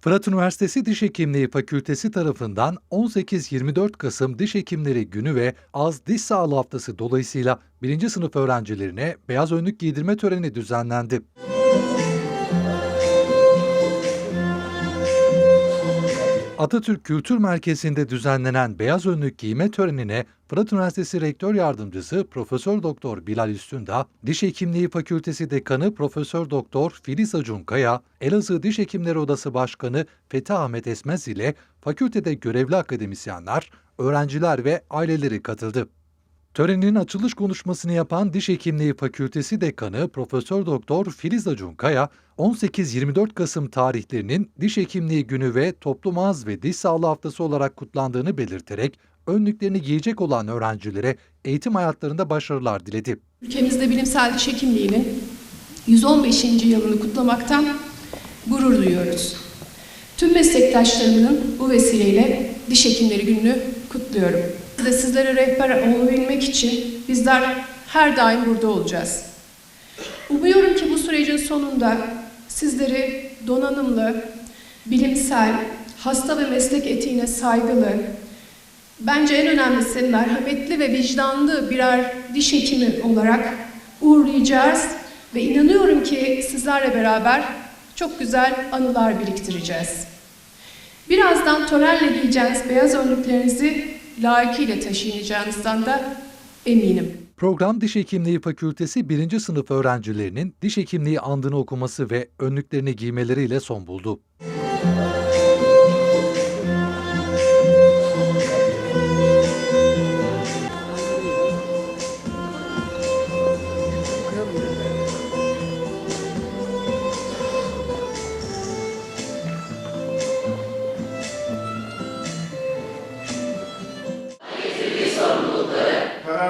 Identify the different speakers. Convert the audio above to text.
Speaker 1: Fırat Üniversitesi Diş Hekimliği Fakültesi tarafından 18-24 Kasım Diş Hekimleri Günü ve Az Diş Sağlığı Haftası dolayısıyla 1. sınıf öğrencilerine beyaz önlük giydirme töreni düzenlendi. Atatürk Kültür Merkezi'nde düzenlenen beyaz önlük giyme törenine Fırat Üniversitesi Rektör Yardımcısı Profesör Doktor Bilal Üstündağ, Diş Hekimliği Fakültesi Dekanı Profesör Doktor Filiz Acun Kaya, Elazığ Diş Hekimleri Odası Başkanı Fethi Ahmet Esmez ile fakültede görevli akademisyenler, öğrenciler ve aileleri katıldı. Törenin açılış konuşmasını yapan Diş Hekimliği Fakültesi Dekanı Profesör Doktor Filiz Acun Kaya, 18-24 Kasım tarihlerinin Diş Hekimliği Günü ve Toplum Ağız ve Diş Sağlığı Haftası olarak kutlandığını belirterek önlüklerini giyecek olan öğrencilere eğitim hayatlarında başarılar diledi.
Speaker 2: Ülkemizde bilimsel diş hekimliğinin 115. yılını kutlamaktan gurur duyuyoruz. Tüm meslektaşlarımın bu vesileyle Diş Hekimleri Günü'nü kutluyorum. De sizlere rehber olabilmek için bizler her daim burada olacağız. Umuyorum ki bu sürecin sonunda sizleri donanımlı, bilimsel, hasta ve meslek etiğine saygılı, Bence en önemlisi merhametli ve vicdanlı birer diş hekimi olarak uğurlayacağız ve inanıyorum ki sizlerle beraber çok güzel anılar biriktireceğiz. Birazdan törenle giyeceğiniz beyaz önlüklerinizi layıkıyla taşıyacağınızdan da eminim.
Speaker 1: Program Diş Hekimliği Fakültesi 1. sınıf öğrencilerinin diş hekimliği andını okuması ve önlüklerini giymeleriyle son buldu.